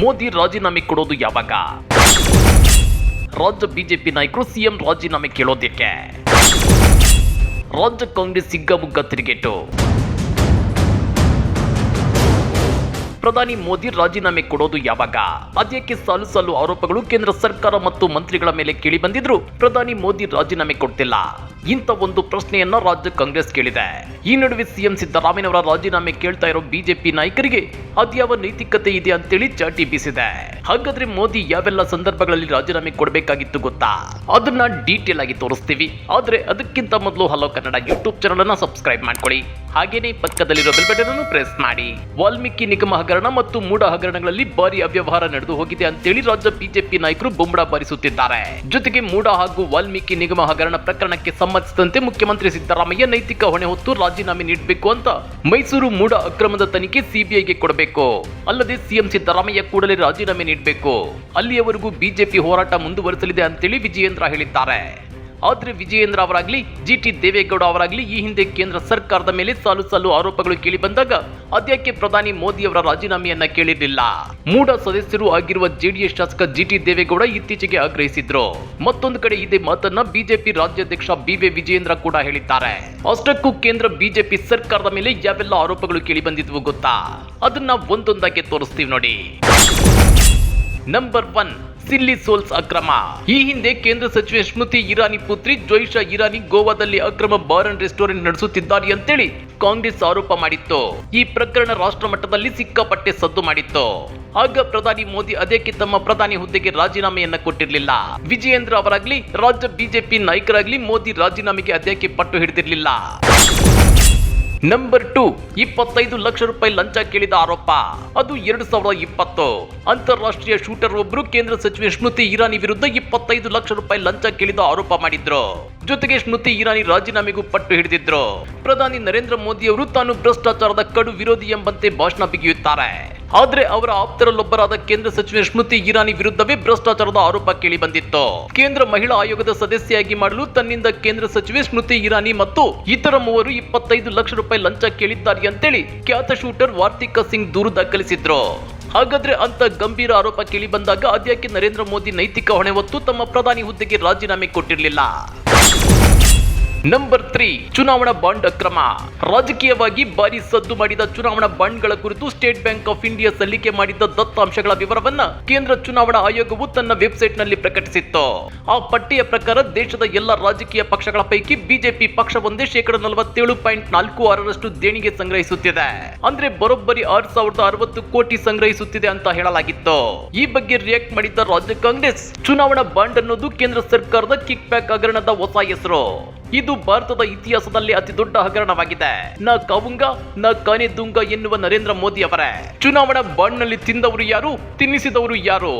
ಮೋದಿ ರಾಜೀನಾಮೆ ಕೊಡೋದು ಯಾವಾಗ? ರಾಜ್ಯ ಬಿಜೆಪಿ ನಾಯಕರು ಸಿಎಂ ರಾಜೀನಾಮೆ ಕೇಳೋದಕ್ಕೆ. ರಾಜ್ಯ ಕಾಂಗ್ರೆಸ್ ಸಿಗ್ಗಮುಗ್ಗ ತಿರುಗೇಟು. ಪ್ರಧಾನಿ ಮೋದಿ ರಾಜೀನಾಮೆ ಕೊಡೋದು ಯಾವಾಗ? ಅದ್ಯಕ್ಕೆ ಸಾಲು ಸಾಲು ಆರೋಪಗಳು ಕೇಂದ್ರ ಸರ್ಕಾರ ಮತ್ತು ಮಂತ್ರಿಗಳ ಮೇಲೆ ಕೇಳಿ ಬಂದಿದ್ರು. ಪ್ರಧಾನಿ ಮೋದಿ ರಾಜೀನಾಮೆ ಕೊಡ್ತಿಲ್ಲ. ಇಂಥ ಒಂದು ಪ್ರಶ್ನೆಯನ್ನ ರಾಜ್ಯ ಕಾಂಗ್ರೆಸ್ ಕೇಳಿದೆ. ಈ ನಡುವೆ ಸಿಎಂ ಸಿದ್ದರಾಮಯ್ಯನವರ ರಾಜೀನಾಮೆ ಕೇಳ್ತಾ ಇರೋ ಬಿಜೆಪಿ ನಾಯಕರಿಗೆ ಅದ್ಯಾವ ನೈತಿಕತೆ ಇದೆ ಅಂತೇಳಿ ಚಾಟಿ ಬೀಸಿದೆ. ಹಾಗಾದ್ರೆ ಮೋದಿ ಯಾವೆಲ್ಲ ಸಂದರ್ಭಗಳಲ್ಲಿ ರಾಜೀನಾಮೆ ಕೊಡಬೇಕಾಗಿತ್ತು ಗೊತ್ತಾ? ಅದನ್ನ ಡೀಟೇಲ್ ಆಗಿ ತೋರಿಸ್ತೀವಿ. ಆದ್ರೆ ಅದಕ್ಕಿಂತ ಮೊದಲು ಹಲೋ ಕನ್ನಡ ಯೂಟ್ಯೂಬ್ ಚಾನಲ್ ಅನ್ನ ಸಬ್ಸ್ಕ್ರೈಬ್ ಮಾಡ್ಕೊಳ್ಳಿ. ಹಾಗೇನೆ ಪಕ್ಕದಲ್ಲಿರೋ ಬೆಲ್ ಬಟನ್ ಅನ್ನು ಪ್ರೆಸ್ ಮಾಡಿ. ವಾಲ್ಮೀಕಿ ನಿಗಮ ಹಗರಣ ಮತ್ತು ಮೂಡ ಹಗರಣಗಳಲ್ಲಿ ಭಾರಿ ಅವ್ಯವಹಾರ ನಡೆದು ಹೋಗಿದೆ ಅಂತೇಳಿ ರಾಜ್ಯ ಬಿಜೆಪಿ ನಾಯಕರು ಬೊಂಬಡ ಬಾರಿಸುತ್ತಿದ್ದಾರೆ. ಜೊತೆಗೆ ಮೂಡ ಹಾಗೂ ವಾಲ್ಮೀಕಿ ನಿಗಮ ಹಗರಣ ಪ್ರಕರಣಕ್ಕೆ ಸಂಬಂಧಿಸಿದಂತೆ ಮುಖ್ಯಮಂತ್ರಿ ಸಿದ್ದರಾಮಯ್ಯ ನೈತಿಕ ಹೊಣೆ ಹೊತ್ತು ರಾಜೀನಾಮೆ ನೀಡಬೇಕು ಅಂತ ಮೈಸೂರು ಮೂಡ ಅಕ್ರಮದ ತನಿಖೆ ಸಿಬಿಐಗೆ ಕೊಡಬೇಕು. ಅಲ್ಲದೆ ಸಿಎಂ ಸಿದ್ದರಾಮಯ್ಯ ಕೂಡಲೇ ರಾಜೀನಾಮೆ ನೀಡಬೇಕು. ಅಲ್ಲಿಯವರೆಗೂ ಬಿಜೆಪಿ ಹೋರಾಟ ಮುಂದುವರಿಸಲಿದೆ ಅಂತೇಳಿ ವಿಜಯೇಂದ್ರ ಹೇಳಿದ್ದಾರೆ. ಆದ್ರೆ ವಿಜಯೇಂದ್ರ ಅವರಾಗ್ಲಿ, ಜಿ ಟಿ ದೇವೇಗೌಡ ಅವರಾಗ್ಲಿ, ಈ ಹಿಂದೆ ಕೇಂದ್ರ ಸರ್ಕಾರದ ಮೇಲೆ ಸಾಲು ಸಾಲು ಆರೋಪಗಳು ಕೇಳಿ ಬಂದಾಗ ಅದ್ಯಾಕೆ ಪ್ರಧಾನಿ ಮೋದಿ ಅವರ ರಾಜೀನಾಮೆಯನ್ನ ಕೇಳಿರಲಿಲ್ಲ? ಮೂಡ ಸದಸ್ಯರು ಆಗಿರುವ ಜೆಡಿಎಸ್ ಶಾಸಕ ಜಿ ಟಿ ದೇವೇಗೌಡ ಇತ್ತೀಚೆಗೆ ಆಗ್ರಹಿಸಿದ್ರು. ಮತ್ತೊಂದು ಕಡೆ ಇದೇ ಮಾತನ್ನ ಬಿಜೆಪಿ ರಾಜ್ಯಾಧ್ಯಕ್ಷ ಬಿ ವಿ ವಿಜಯೇಂದ್ರ ಕೂಡ ಹೇಳಿದ್ದಾರೆ. ಅಷ್ಟಕ್ಕೂ ಕೇಂದ್ರ ಬಿಜೆಪಿ ಸರ್ಕಾರದ ಮೇಲೆ ಯಾವೆಲ್ಲ ಆರೋಪಗಳು ಕೇಳಿ ಬಂದಿದ್ವು ಗೊತ್ತಾ? ಅದನ್ನ ಒಂದೊಂದಾಗಿ ತೋರಿಸ್ತೀವಿ ನೋಡಿ. ನಂಬರ್ ಒನ್ ಸಿಲ್ಲಿ ಸೋಲ್ಸ್ ಅಕ್ರಮ. ಈ ಹಿಂದೆ ಕೇಂದ್ರ ಸಚಿವೆ ಸ್ಮೃತಿ ಇರಾನಿ ಪುತ್ರಿ ಜೋಯಿಷಾ ಇರಾನಿ ಗೋವಾದಲ್ಲಿ ಅಕ್ರಮ ಬಾರ್ ಅಂಡ್ ರೆಸ್ಟೋರೆಂಟ್ ನಡೆಸುತ್ತಿದ್ದಾರೆ ಅಂತೇಳಿ ಕಾಂಗ್ರೆಸ್ ಆರೋಪ ಮಾಡಿತ್ತು. ಈ ಪ್ರಕರಣ ರಾಷ್ಟ್ರ ಮಟ್ಟದಲ್ಲಿ ಸಿಕ್ಕಾಪಟ್ಟೆ ಸದ್ದು ಮಾಡಿತ್ತು. ಆಗ ಪ್ರಧಾನಿ ಮೋದಿ ಅದಕ್ಕೆ ತಮ್ಮ ಪ್ರಧಾನಿ ಹುದ್ದೆಗೆ ರಾಜೀನಾಮೆಯನ್ನ ಕೊಟ್ಟಿರಲಿಲ್ಲ? ವಿಜಯೇಂದ್ರ ಅವರಾಗ್ಲಿ, ರಾಜ್ಯ ಬಿಜೆಪಿ ನಾಯಕರಾಗ್ಲಿ ಮೋದಿ ರಾಜೀನಾಮೆಗೆ ಅದಕ್ಕೆ ಪಟ್ಟು ಹಿಡಿದಿರಲಿಲ್ಲ? ನಂಬರ್ ಟು ಇಪ್ಪತ್ತೈದು ಲಕ್ಷ ರೂಪಾಯಿ ಲಂಚ ಕೇಳಿದ ಆರೋಪ. ಅದು ಎರಡು ಸಾವಿರದ ಇಪ್ಪತ್ತು. ಅಂತಾರಾಷ್ಟ್ರೀಯ ಶೂಟರ್ ಒಬ್ರು ಕೇಂದ್ರ ಸಚಿವೆ ಸ್ಮೃತಿ ಇರಾನಿ ವಿರುದ್ಧ ಇಪ್ಪತ್ತೈದು ಲಕ್ಷ ರೂಪಾಯಿ ಲಂಚ ಕೇಳಿದ ಆರೋಪ ಮಾಡಿದ್ರು. ಜೊತೆಗೆ ಸ್ಮೃತಿ ಇರಾನಿ ರಾಜೀನಾಮೆಗೂ ಪಟ್ಟು ಹಿಡಿದಿದ್ರು. ಪ್ರಧಾನಿ ನರೇಂದ್ರ ಮೋದಿ ಅವರು ತಾನು ಭ್ರಷ್ಟಾಚಾರದ ಕಡು ವಿರೋಧಿ ಎಂಬಂತೆ ಭಾಷಣ ಬಿಗಿಯುತ್ತಾರೆ. ಆದ್ರೆ ಅವರ ಆಪ್ತರಲ್ಲೊಬ್ಬರಾದ ಕೇಂದ್ರ ಸಚಿವೆ ಸ್ಮೃತಿ ಇರಾನಿ ವಿರುದ್ಧವೇ ಭ್ರಷ್ಟಾಚಾರದ ಆರೋಪ ಕೇಳಿ ಬಂದಿತ್ತು. ಕೇಂದ್ರ ಮಹಿಳಾ ಆಯೋಗದ ಸದಸ್ಯೆಯಾಗಿ ಮಾಡಲು ತನ್ನಿಂದ ಕೇಂದ್ರ ಸಚಿವೆ ಸ್ಮೃತಿ ಇರಾನಿ ಮತ್ತು ಇತರ ಮೂವರು ಇಪ್ಪತ್ತೈದು ಲಕ್ಷ ರೂಪಾಯಿ ಲಂಚ ಕೇಳಿದ್ದಾರೆ ಅಂತೇಳಿ ಖ್ಯಾತ ಶೂಟರ್ ವಾರ್ತಿಕ ಸಿಂಗ್ ದೂರು ದಾಖಲಿಸಿದ್ರು. ಹಾಗಾದ್ರೆ ಅಂತ ಗಂಭೀರ ಆರೋಪ ಕೇಳಿ ಬಂದಾಗ ಅದ್ಯಾಕೆ ನರೇಂದ್ರ ಮೋದಿ ನೈತಿಕ ಹೊಣೆ ಹೊತ್ತು ತಮ್ಮ ಪ್ರಧಾನಿ ಹುದ್ದೆಗೆ ರಾಜೀನಾಮೆ ಕೊಟ್ಟಿರಲಿಲ್ಲ? ನಂಬರ್ ತ್ರೀ ಚುನಾವಣಾ ಬಾಂಡ್ ಅಕ್ರಮ. ರಾಜಕೀಯವಾಗಿ ಭಾರಿ ಸದ್ದು ಮಾಡಿದ ಚುನಾವಣಾ ಬಾಂಡ್ಗಳ ಕುರಿತು ಸ್ಟೇಟ್ ಬ್ಯಾಂಕ್ ಆಫ್ ಇಂಡಿಯಾ ಸಲ್ಲಿಕೆ ಮಾಡಿದ್ದ ದತ್ತಾಂಶಗಳ ವಿವರವನ್ನ ಕೇಂದ್ರ ಚುನಾವಣಾ ಆಯೋಗವು ತನ್ನ ವೆಬ್ಸೈಟ್ನಲ್ಲಿ ಪ್ರಕಟಿಸಿತ್ತು. ಆ ಪಟ್ಟಿಯ ಪ್ರಕಾರ ದೇಶದ ಎಲ್ಲ ರಾಜಕೀಯ ಪಕ್ಷಗಳ ಪೈಕಿ ಬಿಜೆಪಿ ಪಕ್ಷವೊಂದೇ ಶೇಕಡ ನಲವತ್ತೇಳು ಪಾಯಿಂಟ್ ನಾಲ್ಕು ಆರರಷ್ಟು ದೇಣಿಗೆ ಸಂಗ್ರಹಿಸುತ್ತಿದೆ. ಅಂದ್ರೆ ಬರೋಬ್ಬರಿ ಆರ್ ಸಾವಿರದ ಅರವತ್ತು ಕೋಟಿ ಸಂಗ್ರಹಿಸುತ್ತಿದೆ ಅಂತ ಹೇಳಲಾಗಿತ್ತು. ಈ ಬಗ್ಗೆ ರಿಯಾಕ್ಟ್ ಮಾಡಿದ್ದ ರಾಜ್ಯ ಕಾಂಗ್ರೆಸ್ ಚುನಾವಣಾ ಬಾಂಡ್ ಅನ್ನೋದು ಕೇಂದ್ರ ಸರ್ಕಾರದ ಕಿಕ್ ಬ್ಯಾಕ್ ಹಗರಣದ ಹೊಸ ಹೆಸರು. ಇದು ಭಾರತದ ಇತಿಹಾಸದಲ್ಲಿ ಅತಿ ದೊಡ್ಡ ಹಗರಣವಾಗಿದೆ. ನ ಕವುಂಗ, ನ ಕನಿ ದುಂಗ ಎನ್ನುವ ನರೇಂದ್ರ ಮೋದಿ ಅವರೇ. ಚುನಾವಣಾ ಬಾಂಡ್ನಲ್ಲಿ ತಿಂದವರು ಯಾರು, ತಿನ್ನಿಸಿದವರು ಯಾರು?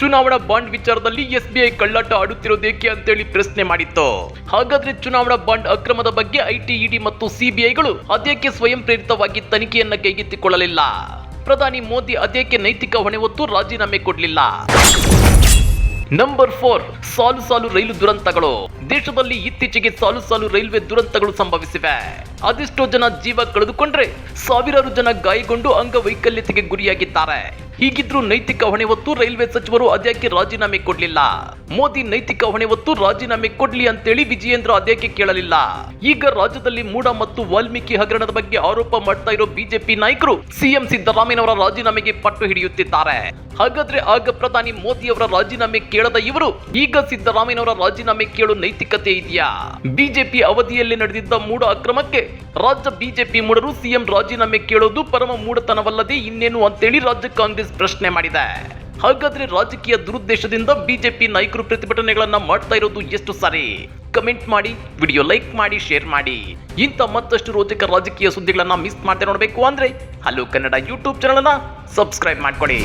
ಚುನಾವಣಾ ಬಾಂಡ್ ವಿಚಾರದಲ್ಲಿ ಎಸ್ ಬಿ ಐ ಕಳ್ಳಾಟ ಆಡುತ್ತಿರೋದೇಕೆ ಅಂತೇಳಿ ಪ್ರಶ್ನೆ ಮಾಡಿತ್ತು. ಹಾಗಾದ್ರೆ ಚುನಾವಣಾ ಬಾಂಡ್ ಅಕ್ರಮದ ಬಗ್ಗೆ ಐಟಿ, ಇಡಿ ಮತ್ತು ಸಿಬಿಐಗಳು ಅದೇಕೆ ಸ್ವಯಂ ಪ್ರೇರಿತವಾಗಿ ತನಿಖೆಯನ್ನ ಕೈಗೆತ್ತಿಕೊಳ್ಳಲಿಲ್ಲ? ಪ್ರಧಾನಿ ಮೋದಿ ಅದೇಕೆ ನೈತಿಕ ಹೊಣೆ ಹೊತ್ತು ರಾಜೀನಾಮೆ ಕೊಡಲಿಲ್ಲ? ನಂಬರ್ ಫೋರ್, ಸಾಲು ಸಾಲು ರೈಲು ದುರಂತಗಳು. ದೇಶದಲ್ಲಿ ಇತ್ತೀಚೆಗೆ ಸಾಲು ಸಾಲು ರೈಲ್ವೆ ದುರಂತಗಳು ಸಂಭವಿಸಿವೆ. ಅದೆಷ್ಟೋ ಜನ ಜೀವ ಕಳೆದುಕೊಂಡ್ರೆ ಸಾವಿರಾರು ಜನ ಗಾಯಗೊಂಡು ಅಂಗವೈಕಲ್ಯತೆಗೆ ಗುರಿಯಾಗಿದ್ದಾರೆ. ಹೀಗಿದ್ರೂ ನೈತಿಕ ಹೊಣೆ ಹೊತ್ತು ರೈಲ್ವೆ ಸಚಿವರು ಅದ್ಯಾಕೆ ರಾಜೀನಾಮೆ ಕೊಡ್ಲಿಲ್ಲ. ಮೋದಿ ನೈತಿಕ ಹೊಣೆ ಹೊತ್ತು ರಾಜೀನಾಮೆ ಕೊಡ್ಲಿ ಅಂತೇಳಿ ವಿಜಯೇಂದ್ರ ಅದ್ಯಾಕೆ ಕೇಳಲಿಲ್ಲ. ಈಗ ರಾಜ್ಯದಲ್ಲಿ ಮೂಡ ಮತ್ತು ವಾಲ್ಮೀಕಿ ಹಗರಣದ ಬಗ್ಗೆ ಆರೋಪ ಮಾಡ್ತಾ ಇರೋ ಬಿಜೆಪಿ ನಾಯಕರು ಸಿಎಂ ಸಿದ್ದರಾಮಯ್ಯನವರ ರಾಜೀನಾಮೆಗೆ ಪಟ್ಟು ಹಿಡಿಯುತ್ತಿದ್ದಾರೆ. ಹಾಗಾದ್ರೆ ಆಗ ಪ್ರಧಾನಿ ಮೋದಿ ಅವರ ರಾಜೀನಾಮೆ ಕೇಳದ ಇವರು ಈಗ ಸಿದ್ದರಾಮಯ್ಯನವರ ರಾಜೀನಾಮೆ ಕೇಳೋ ನೈತಿಕತೆ ಇದೆಯಾ? ಬಿಜೆಪಿ ಅವಧಿಯಲ್ಲಿ ನಡೆದಿದ್ದ ಮೂಡ ಅಕ್ರಮಕ್ಕೆ ರಾಜ್ಯ ಬಿಜೆಪಿ ಮೂಡರು ಸಿಎಂ ರಾಜೀನಾಮೆ ಕೇಳೋದು ಪರಮ ಮೂಡತನವಲ್ಲದೆ ಇನ್ನೇನು ಅಂತೇಳಿ ರಾಜ್ಯ ಕಾಂಗ್ರೆಸ್ ಪ್ರಶ್ನೆ ಮಾಡಿದೆ. ಹಾಗಾದ್ರೆ ರಾಜಕೀಯ ದುರುದ್ದೇಶದಿಂದ ಬಿಜೆಪಿ ನಾಯಕರು ಪ್ರತಿಭಟನೆಗಳನ್ನ ಮಾಡ್ತಾ ಇರೋದು ಎಷ್ಟು ಸರಿ? ಕಮೆಂಟ್ ಮಾಡಿ, ವಿಡಿಯೋ ಲೈಕ್ ಮಾಡಿ, ಶೇರ್ ಮಾಡಿ. ಇಂಥ ಮತ್ತಷ್ಟು ರೋಚಕ ರಾಜಕೀಯ ಸುದ್ದಿಗಳನ್ನ ಮಿಸ್ ಮಾಡದೆ ನೋಡಬೇಕು ಅಂದ್ರೆ ಹಲೋ ಕನ್ನಡ ಯೂಟ್ಯೂಬ್ ಚಾನಲ್ ಅನ್ನ ಸಬ್ಸ್ಕ್ರೈಬ್ ಮಾಡ್ಕೊಳ್ಳಿ